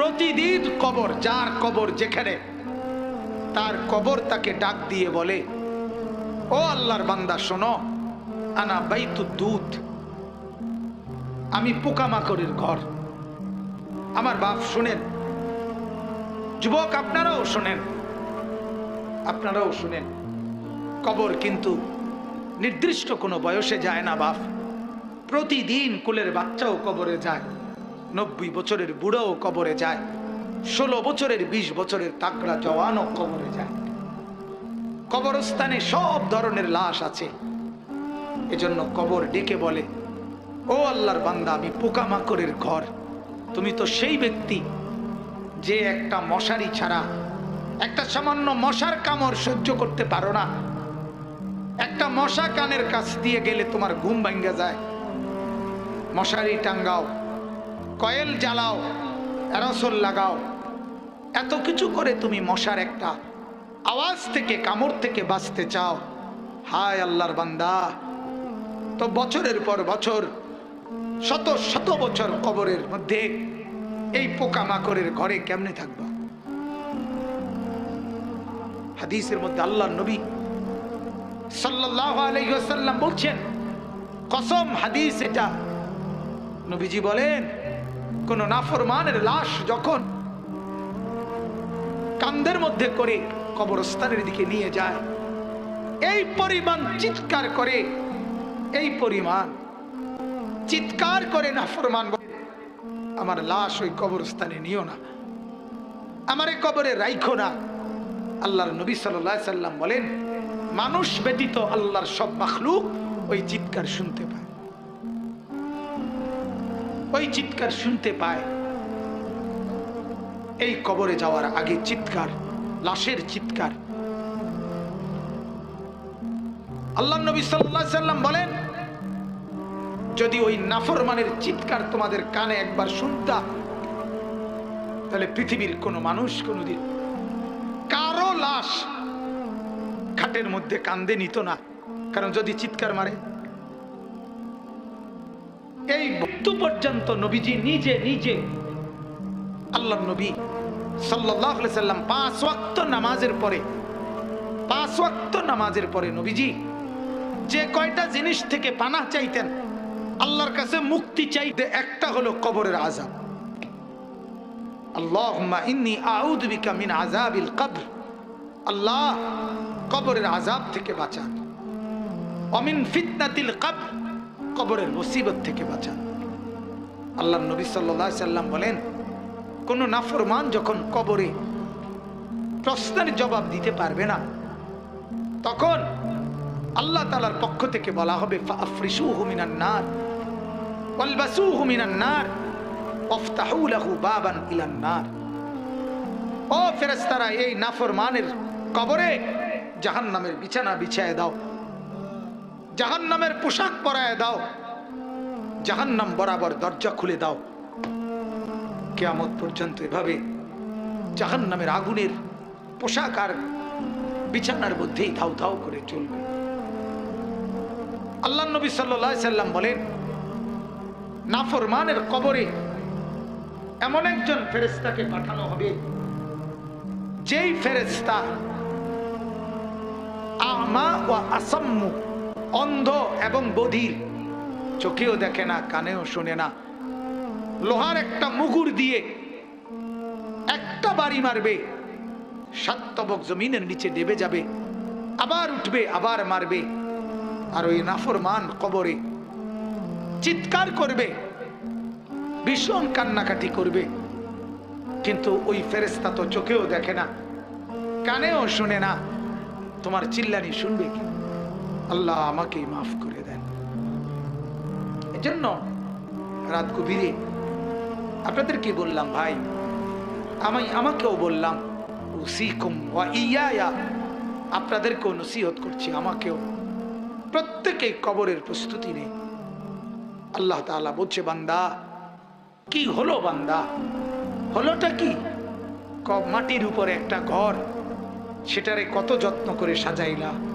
প্রতিদিন কবর, যার কবর যেখানে, তার কবর তাকে ডাক দিয়ে বলে, ও আল্লাহর বান্দা, শোনো, আনা বাইতু দুধ। আমি পোকামাকড়ের ঘর। আমার বাপ শুনেন। যুবক, আপনারাও শোনেন। আপনারাও শুনেন। কবর কিন্তু নির্দিষ্ট কোনো বয়সে যায় না, বাপ। প্রতিদিন কুলের বাচ্চাও কবরে যায়। নব্বই বছরের বুড়োও কবরে যায়, ষোলো বছরের বিশ বছরের তাকড়া জওয়ানও কবরে যায়। কবরস্থানে সব ধরনের লাশ আছে। এজন্য কবর ডেকে বলে, ও আল্লাহর বান্দা, আমি পোকামাকড়ের ঘর। তুমি তো সেই ব্যক্তি যে একটা মশারি ছাড়া একটা সামান্য মশার কামড় সহ্য করতে পারো না। একটা মশা কানের কাছ দিয়ে গেলে তোমার ঘুম ভাঙ্গা যায়। মশারি টাঙ্গাও কয়েল জ্বালাও, অ্যারসল লাগাও। এত কিছু করে তুমি মশার একটা আওয়াজ থেকে, কামড় থেকে বাঁচতে চাও। হায় আল্লাহর বান্দা। তো বছরের পর বছর, শত শত বছর কবরের মধ্যে এই পোকামাকড়ের ঘরে কেমনে থাকবা? হাদিসের মধ্যে আল্লাহ নবী সাল্লাল্লাহু আলাইহি ওয়াসাল্লাম বলছেন, কসম হাদিস এটা। নবীজি বলেন কোন নাফরমানের লাশ যখন কান্দের মধ্যে করে কবরস্থানের দিকে নিয়ে যায়, এই পরিমাণ চিৎকার করে, এই পরিমাণ চিৎকার করে নাফরমান আমার লাশ ওই কবরস্থানে নিও না, আমার কবরে রাইখো না। আল্লাহর নবী সাল্লাম বলেন, মানুষ ব্যতীত আল্লাহর সব মাখলুক ওই চিৎকার শুনতে পায়। ওই চিৎকার শুনতে পায়। এই কবরে যাওয়ার আগে চিৎকার, লাশের চিৎকার। আল্লাহ নবী সাল্লাম বলেন, যদি ওই নাফরমানের চিৎকার তোমাদের কানে একবার শুনতা, তাহলে পৃথিবীর কোনো মানুষ কোনোদিন কারও লাশ খাটের মধ্যে কান্দে নিত না। কারণ যদি চিৎকার মারে এই মৃত্যু পর্যন্ত নবীজি নিজে নিজে আল্লাহ নবী সাল্লাম পাঁচ ওয়াক্ত নামাজের পরে, পাঁচ ওয়াক্ত নামাজের পরে নবীজি যে কয়টা জিনিস থেকে পানা চাইতেন, আল্লাহর কাছে মুক্তি চাইতে একটা হলো কবরের আজাব কবর। আল্লাহ কবরের আজাব থেকে বাঁচান। অমিন ফিতনাতিল কবর। কবরের মুসিবত থেকে বাঁচান। আল্লাহ নবী আলাইহি সাল্লাম বলেন, কোন নাফরমান যখন কবরে প্রশ্নের জবাব দিতে পারবে না, তখন আল্লাহ তালার পক্ষ থেকে বলা হবে ফাফরিসুহু মিনান নার, ওয়ালবাসুহু মিনান নার, ওয়াফতাহু লাহু বাবান ইলান নার। ও ফেরেশতারা, এই নাফরমানের কবরে জাহান্নামের বিছানা বিছায় দাও। জাহান্নামের পোশাক পরায় দাও। জাহান্নাম বরাবর দরজা খুলে দাও। কেয়ামত পর্যন্ত এভাবে জাহান্নামের আগুনের পোশাক আর বিছানার মধ্যেই ধাউ ধাউ করে চলবে। আল্লাহ নবী সাল্লাহ সাল্লাম বলেন, নাফরমানের কবরে এমন একজন ফেরেস্তাকে পাঠানো হবে, যেই ফেরেস্তা আমা ও আসাম্মু অন্ধ এবং বধির। চোখেও দেখে না, কানেও শোনে না। লোহার একটা মুগুর দিয়ে একটা বাড়ি মারবে। সাতবক জমিনের নিচে ডেবে যাবে। আবার উঠবে, আবার মারবে। আর ওই নাফরমান কবরে চিৎকার করবে, ভীষণ কান্নাকাটি করবে। কিন্তু ওই ফেরেস্তা তো চোখেও দেখে না, কানেও শুনে না। তোমার চিল্লানি শুনবে কি? আল্লাহ আমাকেই মাফ করে দেন। এজন্য রাত গভীরে আপনাদের কি বললাম, ভাই, আমি আমাকেও বললাম, উসিকুম ওয়া ইয়া আপনাদেরকেও নসিহত করছি, আমাকেও। প্রত্যেকেই কবরের প্রস্তুতি নেই। আল্লাহ তাআলা বলছে, বান্দা, কি হলো বান্দা? হলোটা ক- মাটির উপরে একটা ঘর, সেটারে কত যত্ন করে সাজাইলা?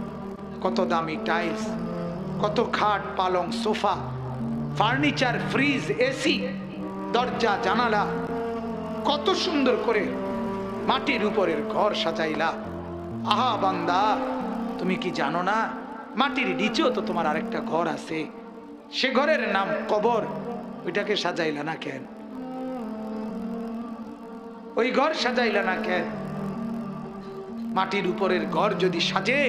কত দামি টাইলস কত খাট, পালং, সোফা ফার্নিচার ফ্রিজ এসি দরজা, জানালা, কত সুন্দর করে মাটির উপরের ঘর সাজাইলা। আহা বান্দা, তুমি কি জানো না, মাটির নিচেও তো তোমার আরেকটা ঘর আছে। সে ঘরের নাম কবর, ওইটাকে সাজাইলা না কেন? ওই ঘর সাজাইলা না কেন? মাটির উপরের ঘর যদি সাজে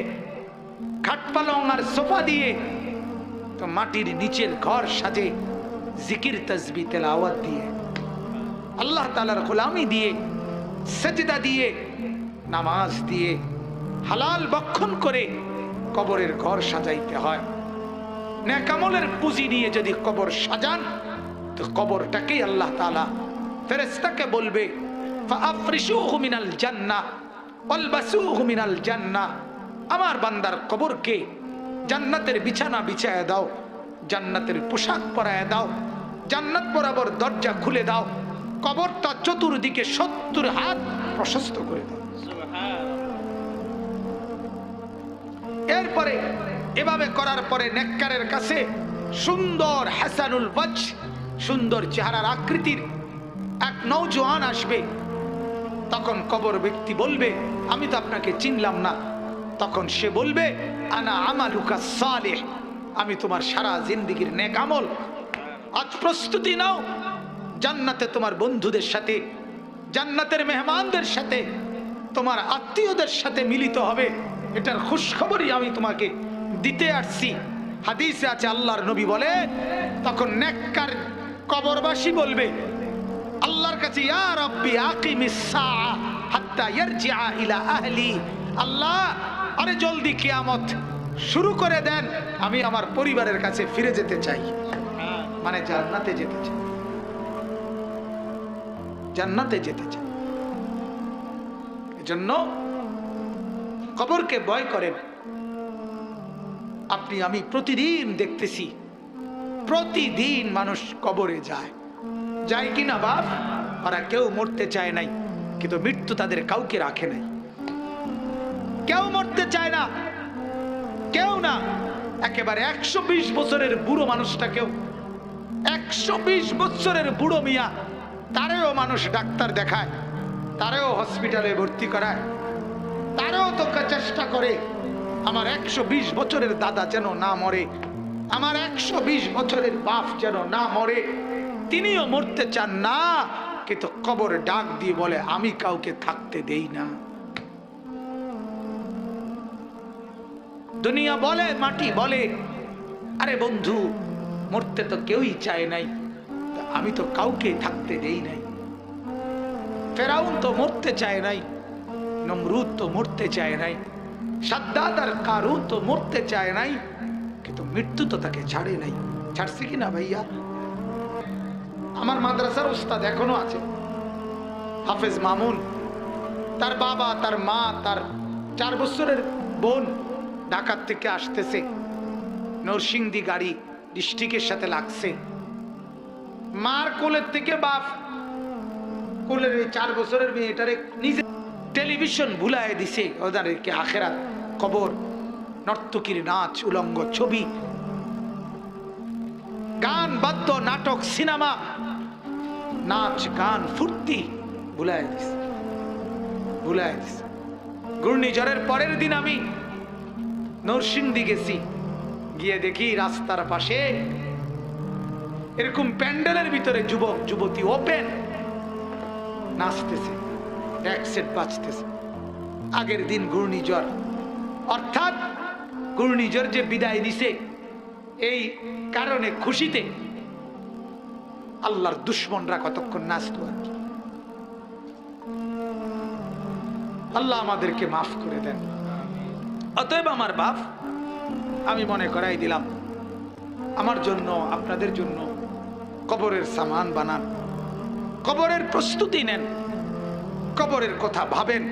খাটপালং আর সোফা দিয়ে তো মাটির নিচের ঘর সাজে জিকির তসবি তেলাওয়াত দিয়ে। আল্লাহ তালার গোলামি দিয়ে, সেজদা দিয়ে, নামাজ দিয়ে, হালাল বক্ষণ করে কবরের ঘর সাজাইতে হয়। ন্যাকামলের পুঁজি নিয়ে যদি কবর সাজান, তো কবরটাকেই আল্লাহ তালা ফেরেস্তাকে বলবে আফরিসু হুমিনাল জান্না অলবাসু হুমিনাল জান্না আমার বান্দার কবরকে জান্নাতের বিছানা বিছায় দাও, জান্নাতের পোশাক পরায় দাও, জান্নাত বরাবর দরজা খুলে দাও, কবরটা চতুর্দিকে সত্তর হাত প্রশস্ত করে দাও। এরপরে, এভাবে করার পরে নেককারের কাছে সুন্দর হাসানুল বজ সুন্দর চেহারার আকৃতির এক নৌজওয়ান আসবে। তখন কবর ব্যক্তি বলবে, আমি তো আপনাকে চিনলাম না। তখন সে বলবে, আনা আমালুকা সালেহ, আমি তোমার সারা জিন্দিগির নেক আমল আজ প্রস্তুতি নাও। জান্নাতে তোমার বন্ধুদের সাথে, জান্নাতের মেহমানদের সাথে, তোমার আত্মীয়দের সাথে মিলিত হবে। এটার খুশখবরই আমি তোমাকে দিতে আসছি। হাদিসে আছে, আল্লাহর নবী বলে, তখন নেককার কবরবাসী বলবে, আল্লাহর কাছে, ইয়া রব্বি আকিমিস সাআ হাত্তা ইয়ারজিআ ইলা আহলি। আল্লাহ আরে জলদি কিয়ামত শুরু করে দেন, আমি আমার পরিবারের কাছে ফিরে যেতে চাই। মানে জান্নাতে যেতে চাই। জান্নাতে যেতে চাই। এজন্য কবরকে ভয় করেন। আপনি, আমি প্রতিদিন দেখতেছি, প্রতিদিন মানুষ কবরে যায়। যায় কি না বাপ? ওরা কেউ মরতে চায় নাই, কিন্তু মৃত্যু তাদের কাউকে রাখে নাই। কেউ মরতে চায় না। কেউ না। একেবারে একশো বিশ বছরের বুড়ো মানুষটাকেও। একশো বিশ বছরের বুড়ো মিয়া, তারেও মানুষ ডাক্তার দেখায়, তারেও হসপিটালে ভর্তি করায়, তারেও তো চেষ্টা করে। আমার একশো বিশ বছরের দাদা যেন না মরে, আমার একশো বিশ বছরের বাপ যেন না মরে। তিনিও মরতে চান না, কিন্তু কবর ডাক দিয়ে বলে, আমি কাউকে থাকতে দেই না। দুনিয়া বলে, মাটি বলে। আরে বন্ধু, মরতে তো কেউই চায় নাই। আমি তো কাউকে থাকতে দেই নাই। ফেরাউন তো মরতে চায় নাই, নমরুদ তো মরতে চায় নাই, সাদ্দাদ আর কারুন তো মরতে চায় নাই, কিন্তু মৃত্যু তো তাকে ছাড়ে নাই। ছাড়ছে কি না ভাইয়া? আমার মাদ্রাসার উস্তাদ এখনও আছে, হাফেজ মামুন। তার বাবা, তার মা, তার চার বছরের বোন ঢাকার থেকে আসতেছে। নরসিংদী গাড়ি ডিস্ট্রিক্টের সাথে লাগছে। মার কোলের থেকে বাপ। কোলের চার বছরের মেয়েটারে নিজে টেলিভিশন ভুলায় দিছে। ওদেরকে আখেরাত কবর নর্তকীর নাচ, উলঙ্গ ছবি। গান, বাদ্য, নাটক, সিনেমা। নাচ, গান, ফুর্তি ভুলায় দিস ভুলায় দিস ঘূর্ণিঝড়ের পরের দিন আমি নরসিংদী গেছি গিয়ে দেখি রাস্তার পাশে এরকম প্যান্ডেলের ভিতরে যুবক, যুবতী ওপেন নাচতেছে বাজতেছে। আগের দিন ঘূর্ণিঝড়। অর্থাৎ ঘূর্ণিঝড় যে বিদায় দিছে, এই কারণে খুশিতে আল্লাহর দুশ্মনরা কতক্ষণ নাচত আর কি। আল্লাহ আমাদেরকে মাফ করে দেন। অতএব আমার বাপ, আমি মনে করাই দিলাম, আমার জন্য, আপনাদের জন্য কবরের সামান বানান, কবরের প্রস্তুতি নেন, কবরের কথা ভাবেন,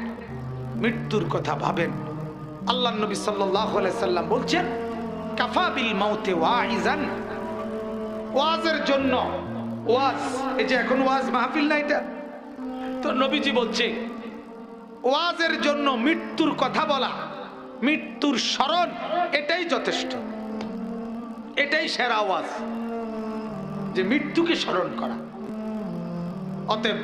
মৃত্যুর কথা ভাবেন। আল্লাহ নবী সাল্লাম বলছেন কাফাবিল মাউতে ওয়াইজান ওয়াজের জন্য ওয়াজ, এই যে এখন ওয়াজ মাহফিল না এটা? তো নবীজি বলছে, ওয়াজের জন্য মৃত্যুর কথা বলা। মৃত্যুর স্মরণ এটাই যথেষ্ট। এটাই সেরা আওয়াজ যে মৃত্যুকে স্মরণ করা। অতএব